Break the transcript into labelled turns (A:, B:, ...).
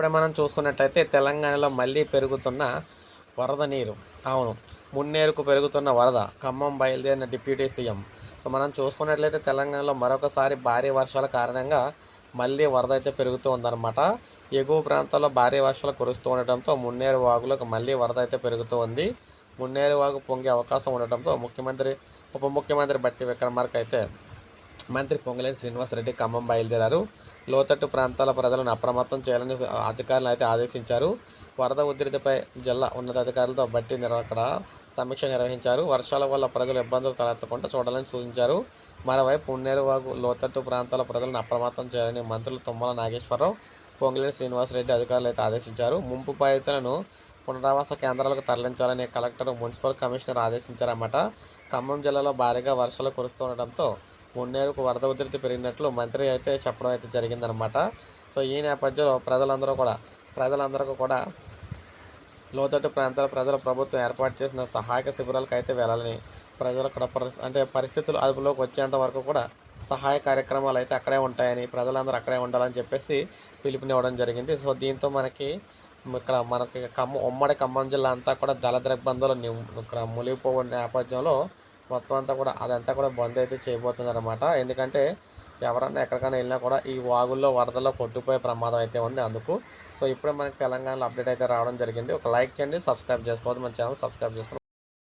A: ఇప్పుడే మనం చూసుకున్నట్లయితే తెలంగాణలో మళ్ళీ పెరుగుతున్న వరద నీరు. అవును. మున్నేరుకు పెరుగుతున్న వరద. ఖమ్మం బయలుదేరిన డిప్యూటీ సీఎం. సో మనం చూసుకున్నట్లయితే తెలంగాణలో మరొకసారి భారీ వర్షాల కారణంగా మళ్ళీ వరద అయితే పెరుగుతూ ఉందన్నమాట. ఎగువ ప్రాంతాల్లో భారీ వర్షాలు కురుస్తూ ఉండటంతో మున్నేరు వాగులకు మళ్ళీ వరద అయితే పెరుగుతూ ఉంది. మున్నేరు వాగు పొంగే అవకాశం ఉండటంతో ముఖ్యమంత్రి ఉప ముఖ్యమంత్రి బట్టి విక్రమార్క అయితే మంత్రి పొంగలేని శ్రీనివాసరెడ్డి ఖమ్మం బయలుదేరారు. లోతట్టు ప్రాంతాల ప్రజలను అప్రమత్తం చేయాలని అధికారులు అయితే ఆదేశించారు. వరద ఉధృతిపై జిల్లా ఉన్నతాధికారులతో బట్టి అక్కడ సమీక్ష నిర్వహించారు. వర్షాల వల్ల ప్రజలు ఇబ్బందులు తలెత్తకుండా చూడాలని సూచించారు. మరోవైపు పున్నేరువాగు లోతట్టు ప్రాంతాల ప్రజలను అప్రమత్తం చేయాలని మంత్రులు తుమ్మల నాగేశ్వరరావు పొంగులేటి శ్రీనివాసరెడ్డి అధికారులు అయితే ఆదేశించారు. ముంపు బాధితులను పునరావాస కేంద్రాలకు తరలించాలని కలెక్టర్ మున్సిపల్ కమిషనర్ ఆదేశించారన్నమాట. ఖమ్మం జిల్లాలో భారీగా వర్షాలు కురుస్తుండటంతో మున్నేరుకు వరద ఉధృతి పెరిగినట్లు మంత్రి అయితే చెప్పడం అయితే జరిగిందనమాట సో ఈ నేపథ్యంలో ప్రజలందరూ కూడా ప్రజలందరికీ కూడా లోతట్టు ప్రాంతాల ప్రజల ప్రభుత్వం ఏర్పాటు చేసిన సహాయక శిబిరాలకు అయితే వెళ్ళాలని ప్రజలు కూడా అంటే పరిస్థితులు అదుపులోకి వచ్చేంత వరకు కూడా సహాయ కార్యక్రమాలు అయితే అక్కడే ఉంటాయని ప్రజలందరూ అక్కడే ఉండాలని చెప్పేసి పిలుపునివ్వడం జరిగింది. సో దీంతో మనకి ఇక్కడ మనకి ఖమ్మం ఉమ్మడి ఖమ్మం జిల్లా అంతా కూడా దళ ఇక్కడ మునిగిపోయిన నేపథ్యంలో మొత్తం అంతా కూడా అదంతా కూడా బంద్ అయితే చేయబోతుంది ఎందుకంటే ఎవరన్నా ఎక్కడికైనా వెళ్ళినా కూడా ఈ వాగుల్లో వరదల్లో కొట్టుకుపోయే ప్రమాదం అయితే ఉంది అందుకు. సో ఇప్పుడే మనకి తెలంగాణలో అప్డేట్ అయితే రావడం జరిగింది. ఒక లైక్ చేయండి సబ్స్క్రైబ్ చేసుకోవద్దు. మన ఛానల్ సబ్స్క్రైబ్ చేసుకోండి.